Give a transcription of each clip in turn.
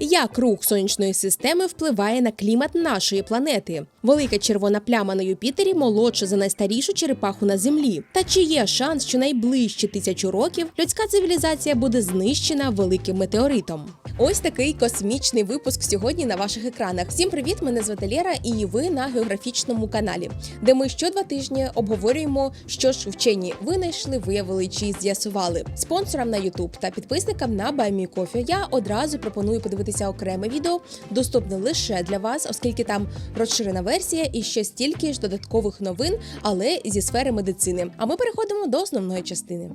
Як рух сонячної системи впливає на клімат нашої планети? Велика червона пляма на Юпітері молодша за найстарішу черепаху на землі. Та чи є шанс, що найближчі тисячу років людська цивілізація буде знищена великим метеоритом? Ось такий космічний випуск сьогодні на ваших екранах. Всім привіт! Мене звати Лєра, і ви на географічному каналі, де ми що два тижні обговорюємо, що ж вчені винайшли, виявили чи з'ясували. Спонсорам на YouTube та підписникам на BuyMeCoffee я одразу пропоную подивитися окреме відео, доступне лише для вас, оскільки там розширена версія і ще стільки ж додаткових новин, але зі сфери медицини. А ми переходимо до основної частини.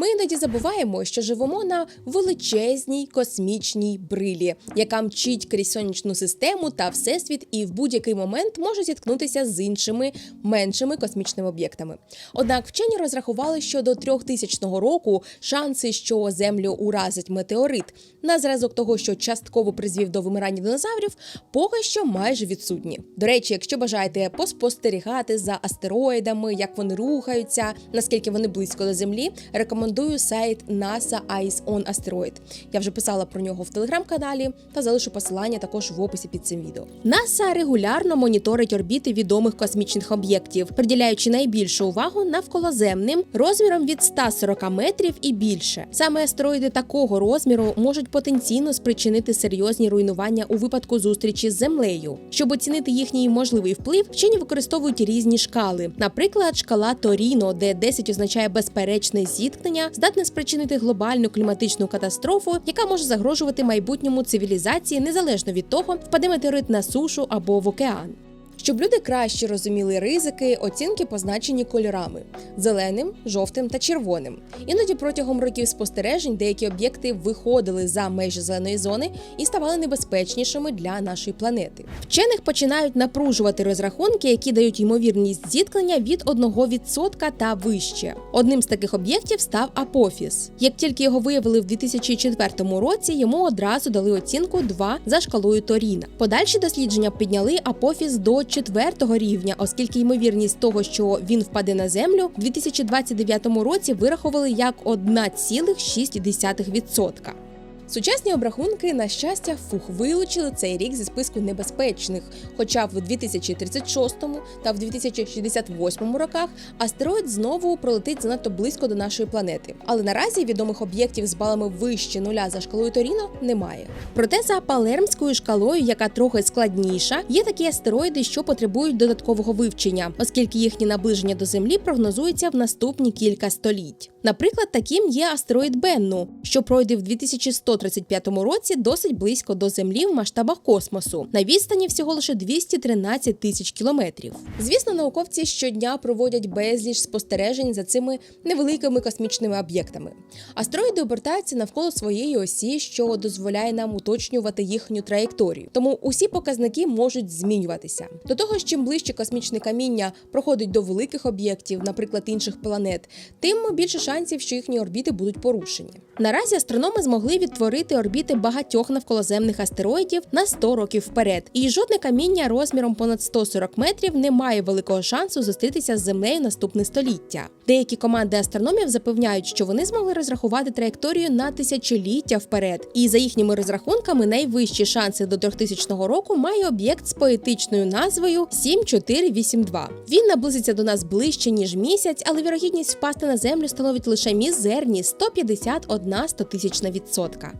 Ми іноді забуваємо, що живемо на величезній космічній брилі, яка мчить крізь сонячну систему та всесвіт, і в будь-який момент може зіткнутися з іншими меншими космічними об'єктами. Однак вчені розрахували, що до 3000 року шанси, що Землю уразить метеорит, на зразок того, що частково призвів до вимирання динозаврів, поки що майже відсутні. До речі, якщо бажаєте поспостерігати за астероїдами, як вони рухаються, наскільки вони близько до Землі, рекомендую сайт NASA Eyes on Asteroid. Я вже писала про нього в телеграм-каналі та залишу посилання також в описі під цим відео. NASA регулярно моніторить орбіти відомих космічних об'єктів, приділяючи найбільшу увагу навколоземним розміром від 140 метрів і більше. Саме астероїди такого розміру можуть потенційно спричинити серйозні руйнування у випадку зустрічі з землею. Щоб оцінити їхній можливий вплив, вчені використовують різні шкали. Наприклад, шкала Торіно, де 10 означає безперечне зіткнення, здатне спричинити глобальну кліматичну катастрофу, яка може загрожувати майбутньому цивілізації незалежно від того, впаде метеорит на сушу або в океан. Щоб люди краще розуміли ризики, оцінки позначені кольорами: зеленим, жовтим та червоним. Іноді протягом років спостережень деякі об'єкти виходили за межі зеленої зони і ставали небезпечнішими для нашої планети. Вчених починають напружувати розрахунки, які дають ймовірність зіткнення від 1% та вище. Одним з таких об'єктів став Апофіс. Як тільки його виявили в 2004 році, йому одразу дали оцінку 2 за шкалою Торіна. Подальші дослідження підняли Апофіс до четвертого рівня, оскільки ймовірність того, що він впаде на землю, в 2029 році вирахували як 1,6%. Сучасні обрахунки, на щастя, фух вилучили цей рік зі списку небезпечних. Хоча в 2036 та в 2068 роках астероїд знову пролетить занадто близько до нашої планети. Але наразі відомих об'єктів з балами вище нуля за шкалою Торіно немає. Проте за палермською шкалою, яка трохи складніша, є такі астероїди, що потребують додаткового вивчення, оскільки їхнє наближення до Землі прогнозується в наступні кілька століть. Наприклад, таким є астероїд Бенну, що пройде в 2135 році досить близько до Землі в масштабах космосу, на відстані всього лише 213 тисяч кілометрів. Звісно, науковці щодня проводять безліч спостережень за цими невеликими космічними об'єктами. Астероїди обертаються навколо своєї осі, що дозволяє нам уточнювати їхню траєкторію. Тому усі показники можуть змінюватися. До того ж, чим ближче космічне каміння проходить до великих об'єктів, наприклад, інших планет, тим більше шансів, що їхні орбіти будуть порушені. Наразі астрономи змогли відтворити орбіти багатьох навколоземних астероїдів на 100 років вперед, і жодне каміння розміром понад 140 метрів не має великого шансу зустрітися з землею наступне століття. Деякі команди астрономів запевняють, що вони змогли розрахувати траєкторію на тисячоліття вперед, і за їхніми розрахунками найвищі шанси до 3000 року має об'єкт з поетичною назвою 7482. Він наблизиться до нас ближче ніж місяць, але вірогідність впасти на землю становить лише мізерні 151 стотисячна відсотка.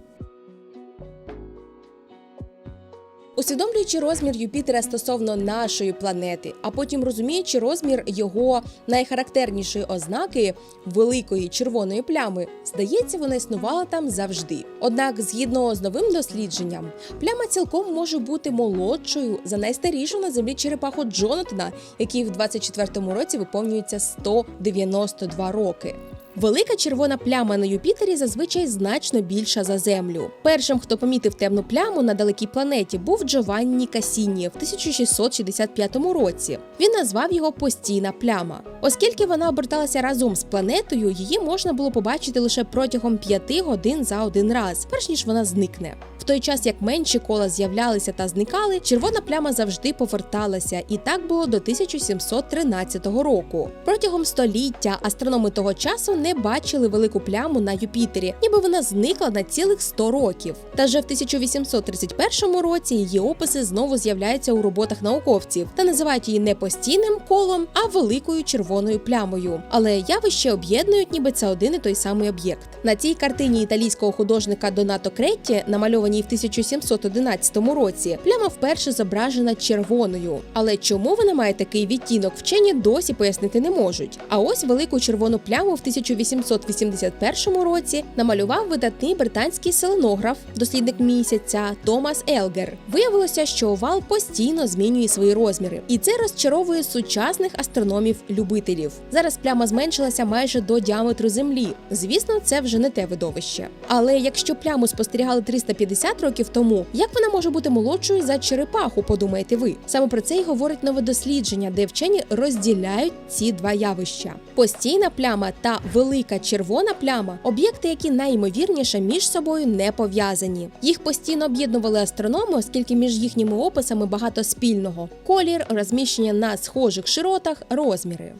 Усвідомлюючи розмір Юпітера стосовно нашої планети, а потім розуміючи розмір його найхарактернішої ознаки великої червоної плями, здається, вона існувала там завжди. Однак, згідно з новим дослідженням, пляма цілком може бути молодшою за найстарішу на землі черепаху Джонатана, який в 24-му році виповнюється 192 роки. Велика червона пляма на Юпітері зазвичай значно більша за Землю. Першим, хто помітив темну пляму на далекій планеті, був Джованні Касіні в 1665 році. Він назвав його постійна пляма. Оскільки вона оберталася разом з планетою, її можна було побачити лише протягом 5 годин за один раз, перш ніж вона зникне. В той час як менші кола з'являлися та зникали, червона пляма завжди поверталася, і так було до 1713 року. Протягом століття астрономи того часу не бачили велику пляму на Юпітері, ніби вона зникла на цілих 100 років. Та вже в 1831 році її описи знову з'являються у роботах науковців та називають її не постійним колом, а великою червоною плямою. Але явище об'єднують, ніби це один і той самий об'єкт. На цій картині італійського художника Донато Кретті, намальованій в 1711 році, пляма вперше зображена червоною. Але чому вона має такий відтінок, вчені досі пояснити не можуть. А ось велику червону пляму в 1881 році намалював видатний британський селенограф, дослідник місяця Томас Елгер. Виявилося, що овал постійно змінює свої розміри, і це розчаровує сучасних астрономів-любителів. Зараз пляма зменшилася майже до діаметру землі. Звісно, це вже не те видовище. Але якщо пляму спостерігали 350 років тому, як вона може бути молодшою за черепаху? Подумаєте ви? Саме про це й говорить нове дослідження, де вчені розділяють ці два явища: постійна пляма та велика червона пляма об'єкти, які найімовірніше між собою не пов'язані. Їх постійно об'єднували астрономи, оскільки між їхніми описами багато спільного: колір, розміщення на схожих широтах, розміри.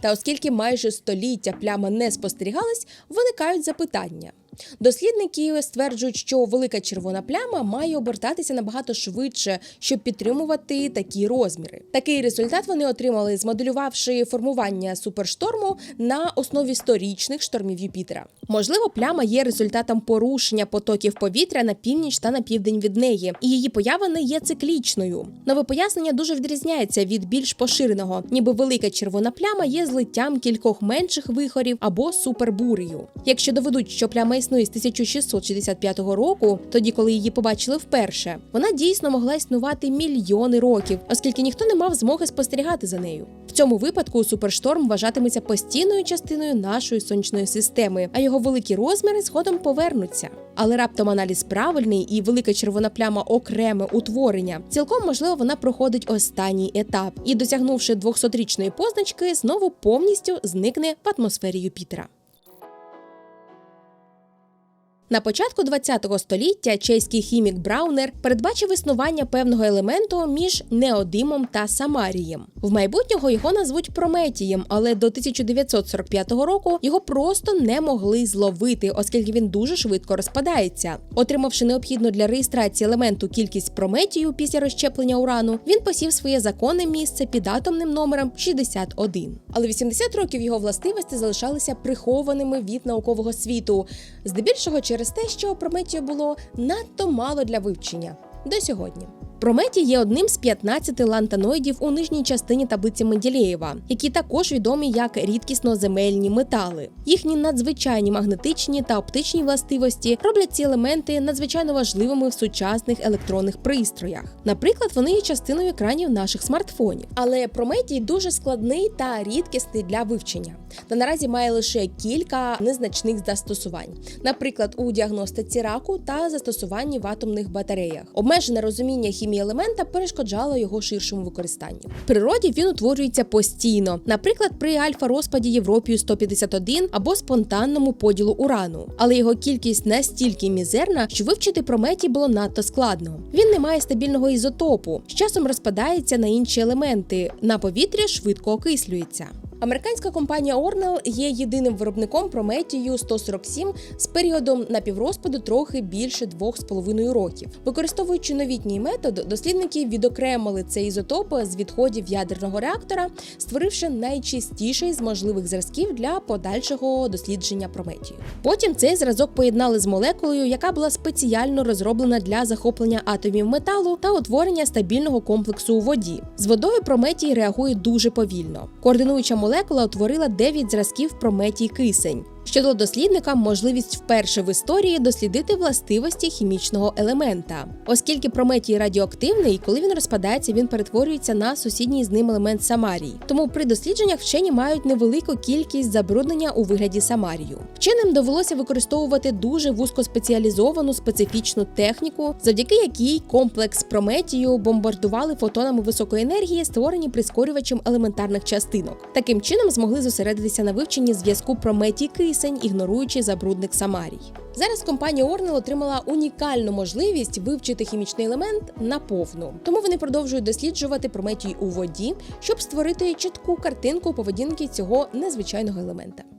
Та оскільки майже століття пляма не спостерігалась, виникають запитання. Дослідники стверджують, що велика червона пляма має обертатися набагато швидше, щоб підтримувати такі розміри. Такий результат вони отримали, змоделювавши формування супершторму на основі сторічних штормів Юпітера. Можливо, пляма є результатом порушення потоків повітря на північ та на південь від неї, і її поява не є циклічною. Нове пояснення дуже відрізняється від більш поширеного, ніби велика червона пляма є злиттям кількох менших вихорів або супербурею. Якщо доведуть, що пляма існує з 1665 року, тоді коли її побачили вперше, вона дійсно могла існувати мільйони років, оскільки ніхто не мав змоги спостерігати за нею. В цьому випадку супершторм вважатиметься постійною частиною нашої сонячної системи, а його великі розміри згодом повернуться. Але раптом аналіз правильний і велика червона пляма окреме утворення. Цілком можливо, вона проходить останній етап і, досягнувши 200-річної позначки, знову повністю зникне в атмосфері Юпітера. На початку ХХ століття чеський хімік Браунер передбачив існування певного елементу між неодимом та самарієм. В майбутнього його назвуть прометієм, але до 1945 року його просто не могли зловити, оскільки він дуже швидко розпадається. Отримавши необхідну для реєстрації елементу кількість прометію після розщеплення урану, він посів своє законне місце під атомним номером 61. Але 80 років його властивості залишалися прихованими від наукового світу, здебільшого через через те, що Прометію було надто мало для вивчення до сьогодні. Прометій є одним з 15 лантаноїдів у нижній частині таблиці Менделєєва, які також відомі як рідкісно-земельні метали. Їхні надзвичайні магнетичні та оптичні властивості роблять ці елементи надзвичайно важливими в сучасних електронних пристроях. Наприклад, вони є частиною екранів наших смартфонів. Але Прометій дуже складний та рідкісний для вивчення. Та наразі має лише кілька незначних застосувань, наприклад, у діагностиці раку та застосуванні в атомних батареях. Обмежене розуміння хімії хімії елемента перешкоджало його ширшому використанню. В природі він утворюється постійно, наприклад, при альфа-розпаді Європію 151 або спонтанному поділу урану. Але його кількість настільки мізерна, що вивчити прометій було надто складно. Він не має стабільного ізотопу, з часом розпадається на інші елементи, на повітря швидко окислюється. Американська компанія Орнел є єдиним виробником Прометію 147 з періодом напіврозпаду трохи більше 2,5 років. Використовуючи новітній метод, дослідники відокремили цей ізотоп з відходів ядерного реактора, створивши найчистіший з можливих зразків для подальшого дослідження Прометію. Потім цей зразок поєднали з молекулою, яка була спеціально розроблена для захоплення атомів металу та утворення стабільного комплексу у воді. З водою Прометій реагує дуже повільно. Координуюча молекула утворила 9 зразків прометій кисень що дослідникам можливість вперше в історії дослідити властивості хімічного елемента, оскільки прометій радіоактивний, коли він розпадається, він перетворюється на сусідній з ним елемент самарій. Тому при дослідженнях вчені мають невелику кількість забруднення у вигляді самарію. Вченим довелося використовувати дуже вузькоспеціалізовану специфічну техніку, завдяки якій комплекс прометію бомбардували фотонами високої енергії, створені прискорювачем елементарних частинок. Таким чином змогли зосередитися на вивченні зв'язку прометій кис кисень, ігноруючи забрудник Самарій. Зараз компанія Орнел отримала унікальну можливість вивчити хімічний елемент наповну. Тому вони продовжують досліджувати прометій у воді, щоб створити чітку картинку поведінки цього незвичайного елемента.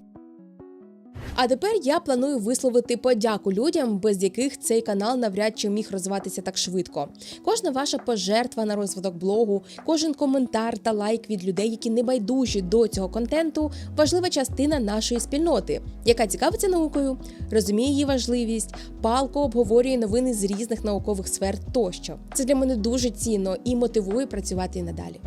А тепер я планую висловити подяку людям, без яких цей канал навряд чи міг розвиватися так швидко. Кожна ваша пожертва на розвиток блогу, кожен коментар та лайк від людей, які не байдужі до цього контенту, важлива частина нашої спільноти, яка цікавиться наукою, розуміє її важливість, палко обговорює новини з різних наукових сфер тощо. Це для мене дуже цінно і мотивує працювати і надалі.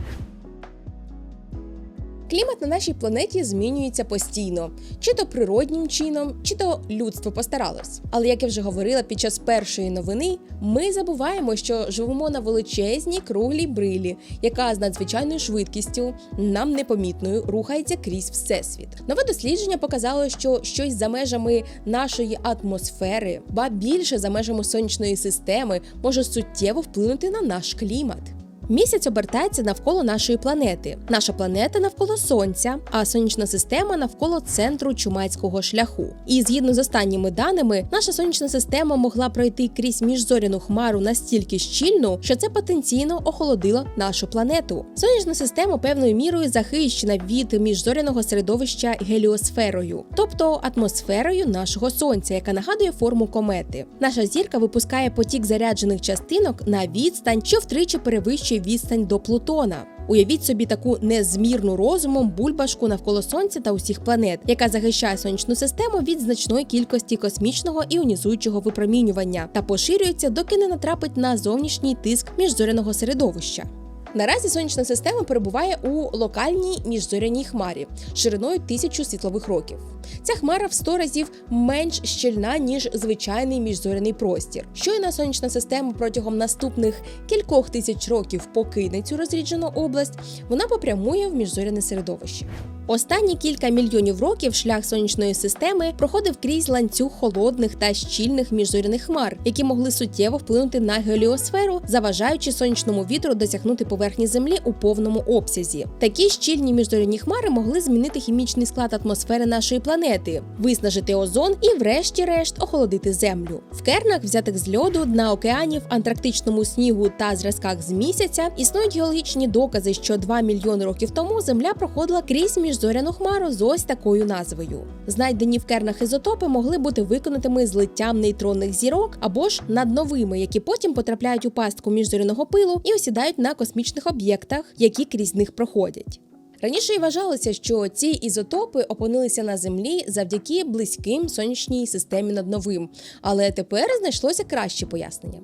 Клімат на нашій планеті змінюється постійно, чи то природнім чином, чи то людство постаралось. Але як я вже говорила під час першої новини, ми забуваємо, що живемо на величезній круглій брилі, яка з надзвичайною швидкістю, нам непомітною, рухається крізь всесвіт. Нове дослідження показало, що щось за межами нашої атмосфери, ба більше за межами сонячної системи, може суттєво вплинути на наш клімат. Місяць обертається навколо нашої планети. Наша планета навколо сонця, а сонячна система навколо центру чумацького шляху. І згідно з останніми даними, наша сонячна система могла пройти крізь міжзоряну хмару настільки щільно, що це потенційно охолодило нашу планету. Сонячна система певною мірою захищена від міжзоряного середовища геліосферою, тобто атмосферою нашого сонця, яка нагадує форму комети. Наша зірка випускає потік заряджених частинок на відстань, що втричі перевищує відстань до Плутона. Уявіть собі таку незмірну розумом бульбашку навколо сонця та усіх планет, яка захищає сонячну систему від значної кількості космічного іонізуючого випромінювання та поширюється, доки не натрапить на зовнішній тиск міжзоряного середовища. Наразі сонячна система перебуває у локальній міжзоряній хмарі шириною тисячу світлових років. Ця хмара в 100 разів менш щільна ніж звичайний міжзоряний простір. Щойно сонячна система протягом наступних кількох тисяч років покине цю розріджену область, вона попрямує в міжзоряне середовище. Останні кілька мільйонів років шлях сонячної системи проходив крізь ланцюг холодних та щільних міжзоряних хмар, які могли суттєво вплинути на геліосферу, заважаючи сонячному вітру досягнути поверхні землі у повному обсязі. Такі щільні міжзоряні хмари могли змінити хімічний склад атмосфери нашої планети, виснажити озон і, врешті-решт, охолодити землю. В кернах, взятих з льоду, на океанів, антарктичному снігу та зразках з місяця існують геологічні докази, що 2 мільйони років тому Земля проходила крізь міжзоряну хмару з ось такою назвою. Знайдені в кернах ізотопи могли бути виконатими злиттям нейтронних зірок або ж над новими, які потім потрапляють у пастку міжзоряного пилу і осідають на космічних об'єктах, які крізь них проходять. Раніше і вважалося, що ці ізотопи опинилися на землі завдяки близьким сонячній системі над новим, але тепер знайшлося краще пояснення.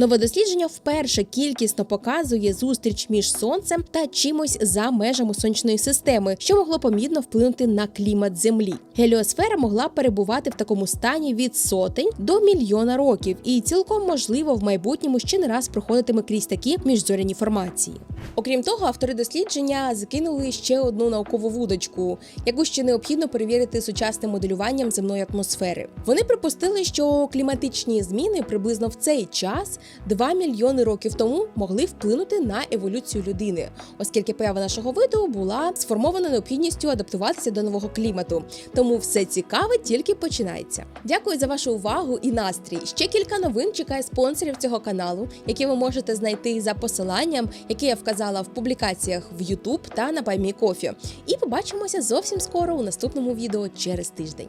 Нове дослідження вперше кількісно показує зустріч між сонцем та чимось за межами сонячної системи, що могло помітно вплинути на клімат Землі. Геліосфера могла перебувати в такому стані від сотень до мільйона років, і цілком можливо в майбутньому ще не раз проходитиме крізь такі міжзоряні формації. Окрім того, автори дослідження закинули ще одну наукову вудочку, яку ще необхідно перевірити сучасним моделюванням земної атмосфери. Вони припустили, що кліматичні зміни приблизно в цей час 2 мільйони років тому могли вплинути на еволюцію людини, оскільки поява нашого виду була сформована необхідністю адаптуватися до нового клімату. Тому все цікаве тільки починається. Дякую за вашу увагу і настрій. Ще кілька новин чекає спонсорів цього каналу, які ви можете знайти за посиланням, яке я вказала в публікаціях в YouTube та на Кофі. І побачимося зовсім скоро у наступному відео через тиждень.